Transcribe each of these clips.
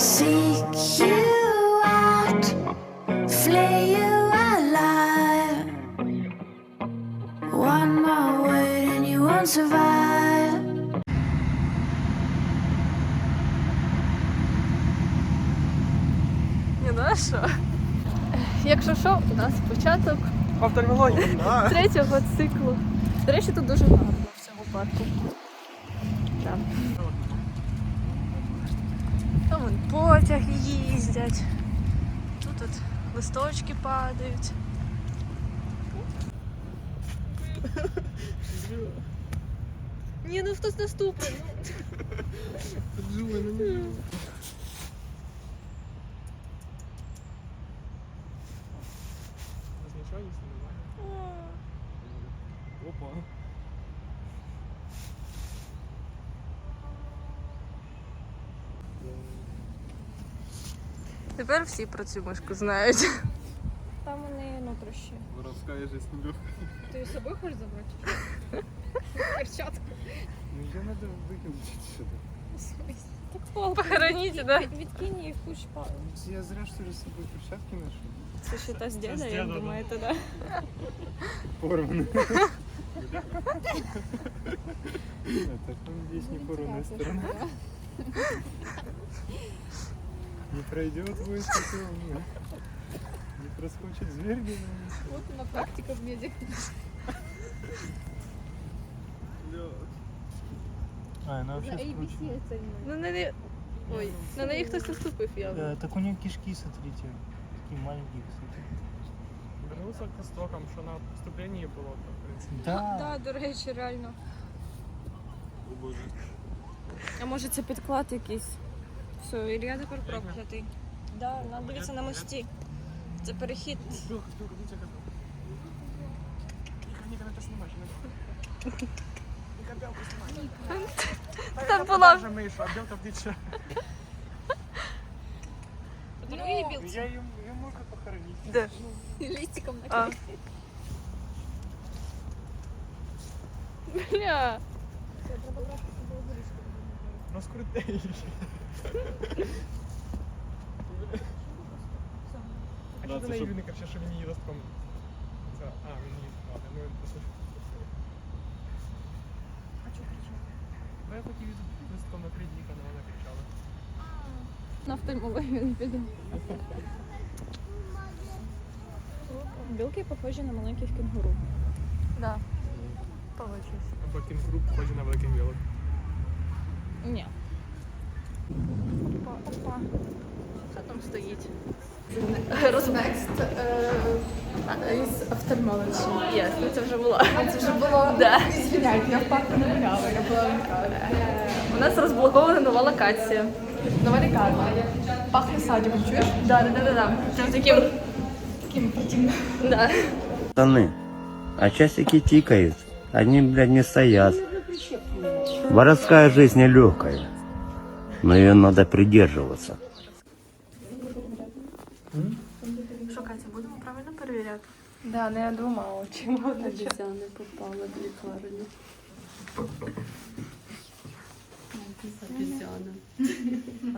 seek you out, flay you alive. One more word and you won't survive. Ні, ну а що? Якщо що, у нас початок Офтальмології. третього циклу. До речі, тут дуже гарно в цьому парку. Так. Вон потяги їздять. Тут от листочки падають. Ні, ну хтось наступний. Тепер всі про цю мишку знають. Там вони нутрощі. Воровская жизнь легкая. Ти з собою хочеш забрати? Перчатку. Ну ее надо выкинуть сюда. Так палку. Похороните, да? Від- Відкинь її в кущ палку. Я зря что ли с собой перчатки ношу? Це ще та з діда, з як діда, да. думаєте, да? Порваны. Так он здесь не порванная сторона. Не пройдет войско, не проскочит зверь где От вона практика в меді. А, она вообще ABC скручена. це Ну, на неї... Ой, на неї хтось наступив явно. Да, так у нее кишки, смотрите, такие маленькие, кстати. Вернувся к істокам, що на вступленні було, то, в принципі. Да. Так, до речі, реально. О, Боже. А може це підклад якийсь? Все, Ілля тепер проклятий. Да, нам дивитися на мості. Це перехід. Белка, белка, видите, как... Ника, Ника, надо снимать. Ника, Ника, белку снимай. Там була. Даже мишу, а белка птичья. Другий Ну, білці. Я ее, ее можно похоронить. Де? Лістиком А. накрити. Бля. Ну, скрутей. А що ти наївник вообще, що він її ростком? А, він її, ладно, ну він просто... А чого кричав? Ну, я хотів її листком накрити, Ніка, але вона кричала. На офтальмологію не піду. Білки похожі на маленьких кенгуру. Да. Погоджуюсь. Або кінгуру похожі на великих білок. Ні. Опа, опа. Що там стоїть? Розбекст Із офтальмології. Ясно, це вже була. Це вже було. Да. Звиняйте, я впадку не гуляла, я була в. У нас розблокована нова локація. Нова лікарня. Пахне садиком, чуєш? Да, да, да, да, да. Прям таким. Таким противним. Да. Пацаны, а часики тикают, они, блядь, не стоят. Воровская жизнь нелегкая, но ее надо придерживаться. Що, Катя, будемо правильно перевіряти? Да, не двома очима. Обіцяни попала в лікарню. Обіцяна.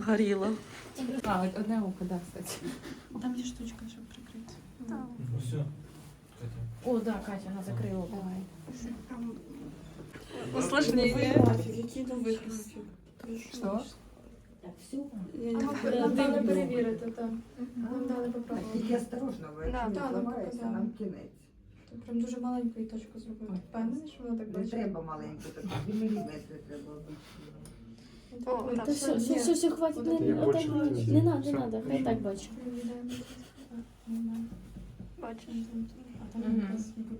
Горіла. А, одне око, да, кстати. Там є штучка, щоб прикрити. О, да, Катя, вона закрила око. Усложнення. Який Графік? Що? Нам дали перевірити, так. Нам дали попробувати. Тільки осторожно, ви Да, не да, зламаєшся, да. нам кінець. Ти прям дуже маленьку і точку зробив. Впевнений, що вона так Не бачить? треба маленьку, таку дві міліметри треба бути. О, так, все, все, все, все, хватить, не, більше не надо, Все. не надо, хай так бачу. Бачиш. Буде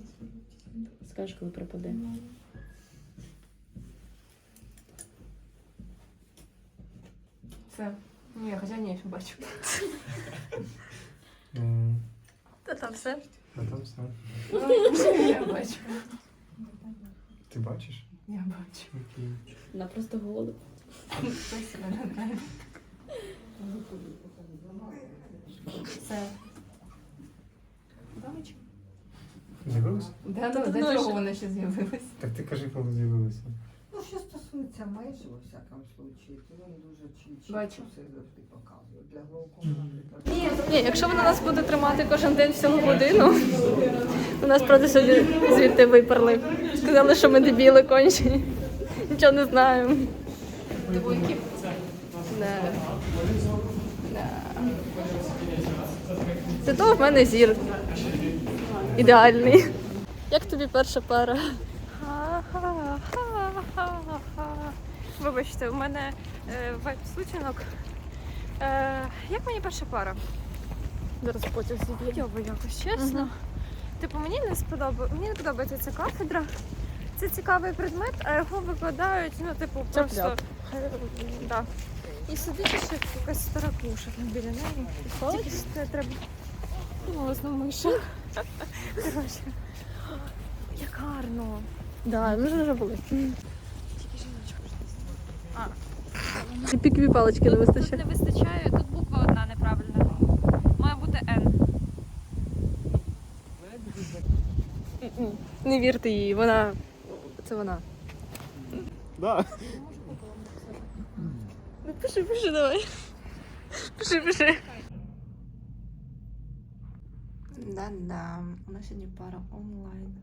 Скажеш, коли припаде. Це. Ні, хоча ні, ще бачу. Та там все. А там все. Я бачу. Ти бачиш? Я бачу. Окей. Вона просто голоду. Це. Бабочка? З'явилося? Да, ну, для чого ще. вона ще з'явилась? Так ти кажи, коли з'явилося. Ну, що стосується майже у всякому случаї, то він дуже чітко Бачу. все завжди показує. Для наприклад. Ні, якщо вона нас буде тримати кожен день всього годину, у нас правда сьогодні звідти виперли. Сказали, що ми дебіли кончені. Нічого не знаємо. Да. Да. Зато в мене зір. Ідеальний. Як тобі перша пара? Вибачте, у мене е, вайп сутінок. Е, як мені перша пара? Зараз потяг зіб'є. Йово якось, чесно. Типу, мені не сподобається. Мені не подобається ця кафедра. Це цікавий предмет, а його викладають, ну, типу, просто. Тяп-ляп. Да. І сидить ще якась стара клуша там біля неї. Тільки це треба. Голосно миша. Коротше. Як гарно. Да, ми ж вже були. І пікові палички не Тут вистачає. не вистачає, тут буква одна неправильна. Має бути N. Не вірте їй, вона. Це вона. Да. Ну пиши, пиши, давай. Пиши, пиши. Да-да, у нас сьогодні пара онлайн.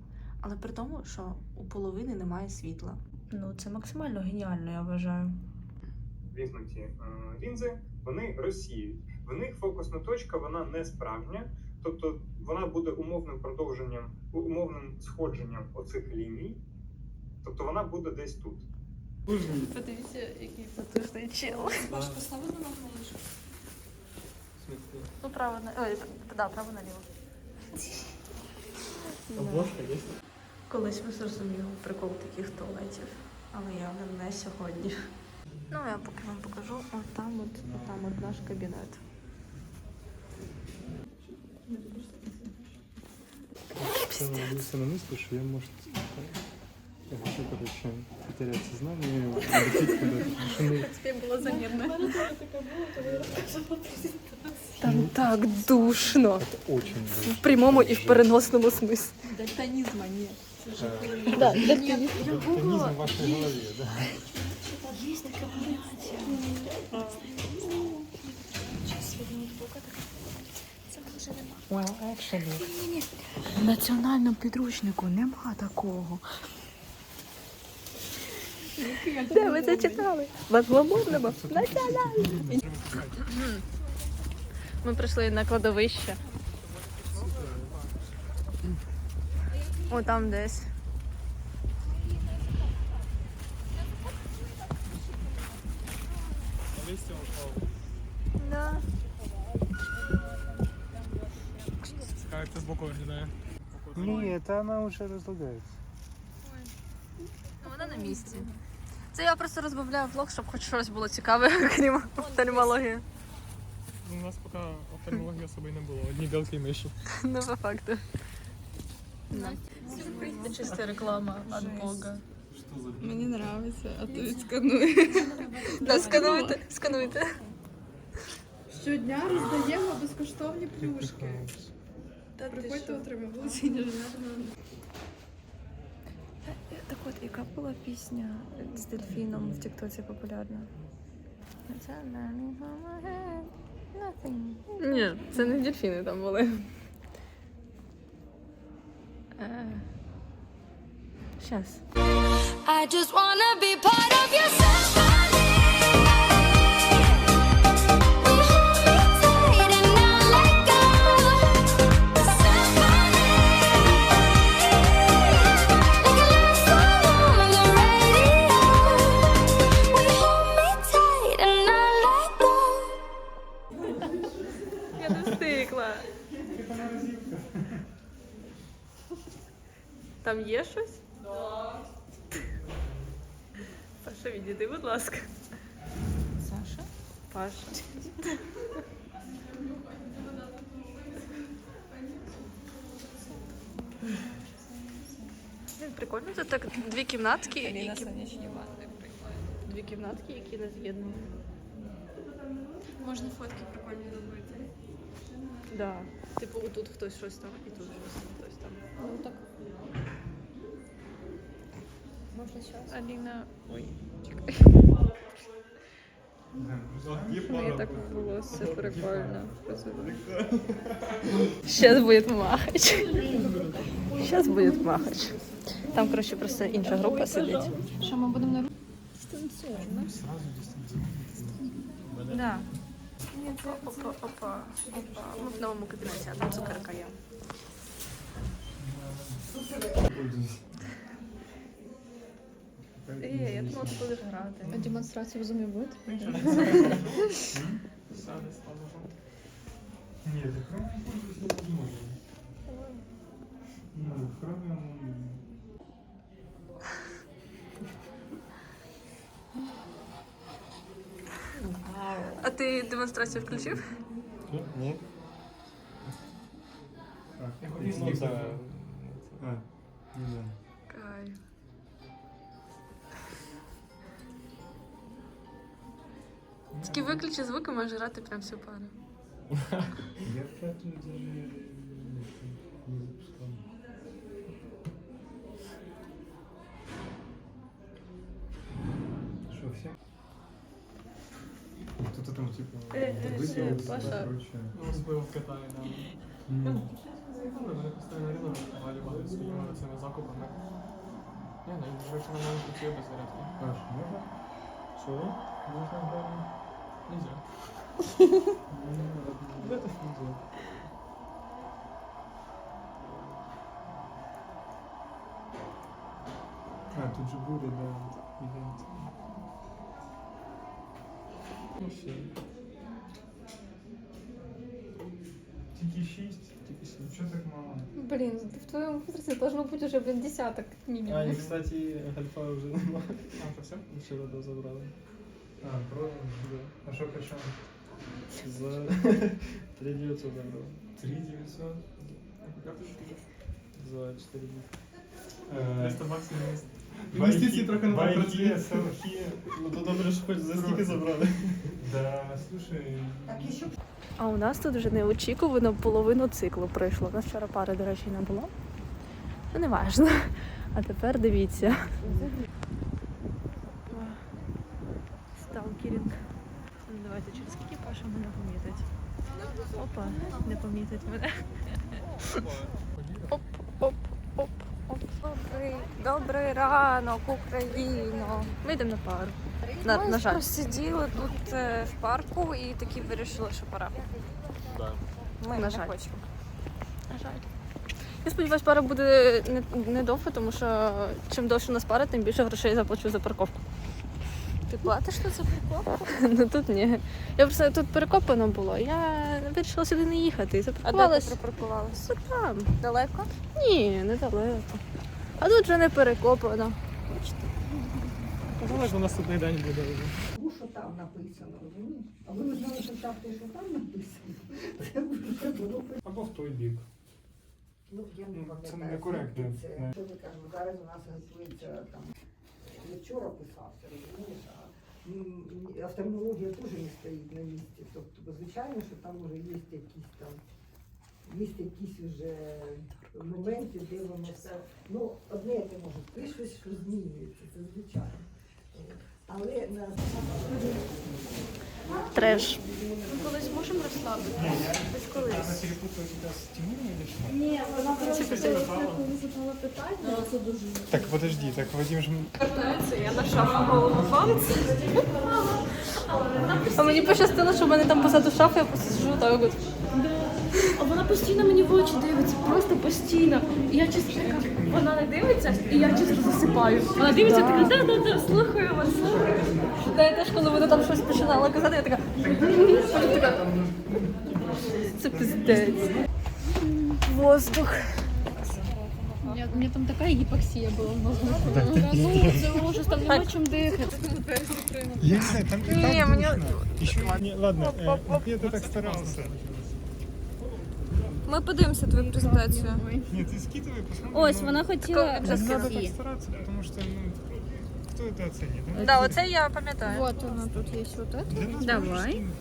Але при тому, що у половини немає світла. Ну, це максимально геніально, я вважаю. Візнуті е, лінзи, вони розсіюють. В них фокусна точка вона не справжня, тобто вона буде умовним продовженням, умовним сходженням оцих ліній. Тобто вона буде десь тут. Подивіться, який потужний чел. Ну, право на. Ой, да, право наліво. Обложка є. Колись ви зрозуміли прикол таких туалетів, але явно не сьогодні. Ну, я поки вам покажу, от там от, от там от наш кабінет. Я на мысли, что я, может, я хочу, короче, потерять сознание улететь куда-то. Тебе було замірно. Там так душно. это очень В прямому і в переносному смислі. Дальтонизма нет. Да, в вашей голове, да. Well, actually, в національному підручнику нема такого. Де ви це читали? В англомовному? Національному. Ми прийшли на кладовище. О, там десь. Да. Як це збоку виглядає? Не, это она уже разлагается. Ну, Вона на місці. Це я просто розбавляю влог, щоб хоч щось було цікаве, крім офтальмології. У нас поки офтальмології особи не було, одні білки і миші. Ну, по факту. Це чиста реклама від Бога. Мені подобається, а ти відскануй. Да, скануйте, скануйте. Щодня роздаємо безкоштовні плюшки. Приходьте отримати. Так от, яка була пісня з дельфіном в Тіктоці популярна? Ні, це не дельфіни там були. Щас. I just wanna be part of your symphony. Там є щось? Паша, відійди, будь ласка. Саша? Паша. Блін, Прикольно, це так дві кімнатки, які... дві кімнатки, які не з'єднані. Можна фотки прикольні робити. Да. Типу, отут хтось щось там, і тут щось хтось там. Ну так. Аліна. Ой. чекай. Мені так волосся прикольно. Сейчас будет махач. Сейчас будет махач. Там, коротше, просто інша група сидить. Що ми будемо на дистанційно? Да. Опа, опа, опа. Ми в новому кабінеті, а там цукерка є. Е, я думала, ти будеш грати. А демонстрація в зумі буде? Ні, за хром пользуюсь не можем. Ну, в хроме он... А ти демонстрацію включив? Ні. А, ну, да. Тільки виключи звуки, можеш грати прям всю пару. Я поэтому даже не запускал. Что, все? Кто-то там типа Э, э, выпил, все, Паша. короче. Збив в Китаї, да. М. Заїхали, вони постійно рівно валювали своїми цими закупами. Ні, ну, він вже на мене хотів без зарядки. Паш, можно? Что? Можно главное? Нельзя. Да, это нельзя. А, тут же будет, да, ивент. Ну все. Тики 6, тики 7. Что так мало? Блін, в твоєму возрасте должно бути вже блін, десяток мінімум. А, і, кстати, гальфа вже немає. А, то все? Вчора до забрали. А, продал? Да. А что почем? За 3 900 забрали. 3 900? За 4 дні. Э, 300 баксів. Інвестиції трохи не працює. Ну то добре, що хоч за стільки забрали. Да, слушай, Так А у нас тут вже неочікувано половину циклу пройшло. У нас вчора пари, до речі, не було. Ну, не важно. А тепер дивіться. Сталкерінг. Ну, давайте через скільки Паша мене помітить. Опа, не помітить мене. Оп, оп, оп, оп. Добрий, добрий ранок, Україно. Ми йдемо на пару. На, Ми на жаль. просто сиділи тут е, в парку і такі вирішили, що пора. Ми На не жаль. хочемо. На жаль. Я сподіваюся, пара буде не, не тому що чим довше у нас пара, тим більше грошей заплачу за парковку. Ти платиш тут за парковку? Ну тут ні. Я просто тут перекопано було. Я вирішила сюди не їхати і А де ти запаркувалась припаркувалася? там. Далеко? Ні, недалеко. А тут вже не перекопано. Казали, що у наступний день буде вже. Тому що там написано, розумієш? А ви знали, що так те, що там написано. Це вже було або в той бік. Ну, я не Ну, пам'ятаю. це некоректно. скільки Це, що ви кажемо, зараз у нас готується там, вчора писався, розумієш, офтальмологія теж не стоїть на місці. Тобто, звичайно, що там вже є якісь там, є якісь вже моменти, де воно все. Ну, одне я не можу, пишуть, що змінюється, це звичайно. Але Треш. Ми колись можемо розслабити? Ось колись. Ні, вона просто задала питання. Так, подожди, так Вадим же... Я на шафу голову фанці. А мені пощастило, що в мене там позаду шафи, я просто сижу так от. А вона постійно мені в очі дивиться, просто постійно. І я чисто така, вона не дивиться, і я чисто засипаю. Вона дивиться, така, да-да-да, слухаю вас. Та я теж, коли вона там щось починала казати, я така. Така. Це пиздець. Воздух. У мене там така гіпоксія була в мозку. Ну, ужас, там нема чим дихати. Я не знаю, там, там Не, мне- Еще, ладно, я-то так старался. Ми подивимося твою презентацію. Нет, ты скидывай, посмотрим. Ось, но вона хотіла Надо так розказати. стараться, потому что, ну, кто это оценит? а? Да, оце я пам'ятаю. Вот вона тут є вот это. Для нас Давай. можешь скинуть,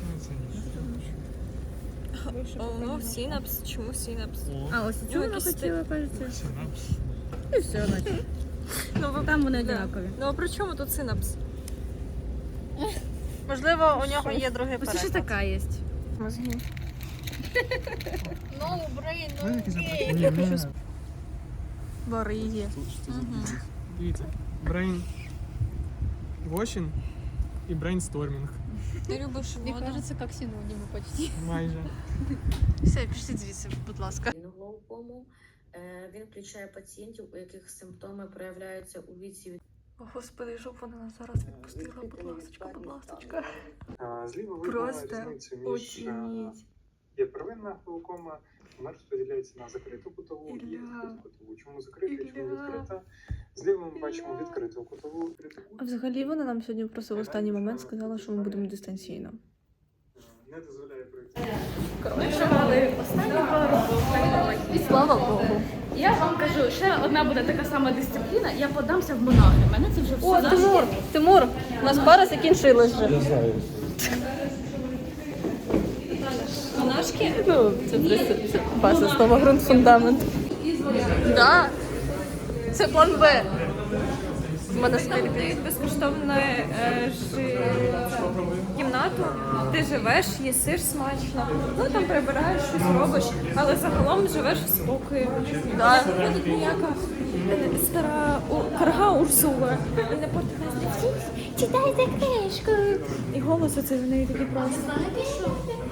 но оценить. О, синапс. Чому синапс? А ось цю вона хотіла, кажеться. Синапс. І все, наче. Ну, ви Там вони Да. однакові. Ну а при чому тут синапс? Можливо, у нього є другий Ось ще переклад. така є. Мозги. Ні, ні. Боригі. Дивіться, брейн вошін і брейнстормінг. Ти любиш Мне кажется, как синонимы почти. Майже. Все, пішіть звідси, будь ласка. глаукому. Е, Він включає пацієнтів, у яких симптоми проявляються у віці від О, Господи, щоб вона нас зараз відпустила, будь ласочка, будь ласочка. А, Зліва видно Просто е, Оцініть. Є первинна глаукома, вона розподіляється на закриту кутову і відкриту кутову. Чому закрита, чому відкрита? Зліва ми бачимо відкриту кутову. А взагалі вона нам сьогодні просто в останній момент сказала, що ми будемо дистанційно. Не дозволяє пройти. Ми мали останні пару І Слава Богу. Я вам кажу, ще одна буде така сама дисципліна, я подамся в монахи. Мене це вже все О, Тимур, Тимур, у нас пара закінчилась вже. Я знаю. Монашки. Ну, це просто база, основа, ґрунт, фундамент. Да. Це план Б. В мене спільний. Дають безкоштовну е, кімнату, ти живеш, їсиш смачно, ну там прибираєш, щось робиш, але загалом живеш в спокої. Да. Приходить ніяка е, стара у- карга Урсула. Не портить читайте книжку. І голос оцей в неї такий просто.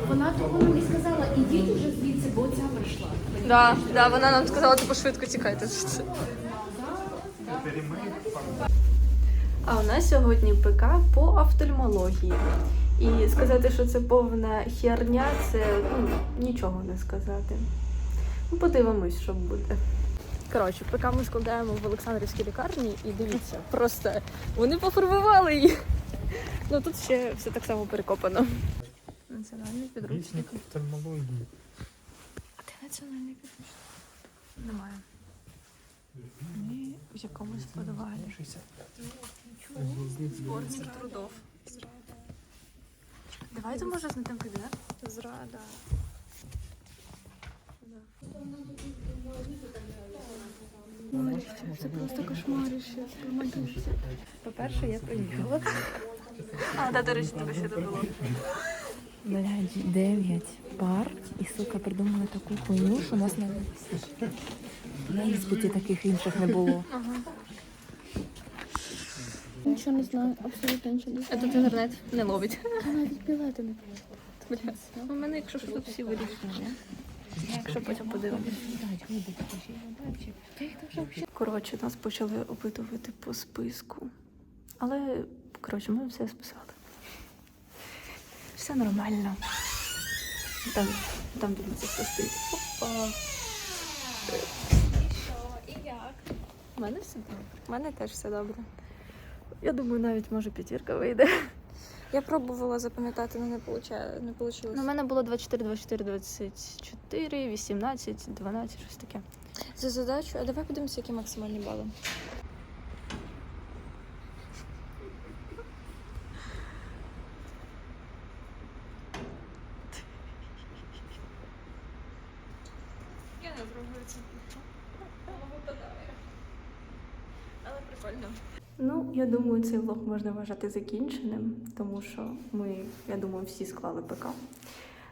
Вона того мені сказала, ідіть уже звідси, бо ця прийшла. Да, да, вона нам сказала, типу, швидко тікайте. звідси. А у нас сьогодні ПК по офтальмології. І сказати, що це повна херня, це ну, нічого не сказати. Ну, подивимось, що буде. Коротше, ПК ми складаємо в Олександрівській лікарні і дивіться, просто вони пофарбували її. Ну тут ще все так само перекопано. Національний підручник. Офтальмології. А де національний підручник? Немає. Ми в якомусь подвалі. Зборник трудов. Давайте може знайдемо кабінет. Зрада. Це просто кошмарище. По-перше, я приїхала. А, да, до речі, тебе ще не було. Блядь, 9 пар, і сука придумали таку хуйню, що нас на, на іспиті таких інших не було. Нічого не знаю, абсолютно нічого не А тут інтернет не ловить. Я навіть білети не Бля, У мене, якщо що, тут всі вирішені. Якщо потім подивимось. Коротше, нас почали опитувати по списку. Але, коротше, ми все списали. Все нормально. Там, там дивіться, хто стоїть. Опа. І як? У мене все добре. У мене теж все добре. Я думаю, навіть може п'ятірка вийде. Я пробувала запам'ятати, але не вийшло. Не вийшло. Ну, у мене було 24, 24, 24, 18, 12, щось таке. За задачу, а давай подивимося, які максимальні бали. Я не пробую це. Воно випадає. Але прикольно. Ну, я думаю, цей влог можна вважати закінченим, тому що ми, я думаю, всі склали ПК.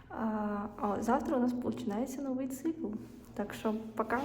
А, завтра у нас починається новий цикл. Так що пока.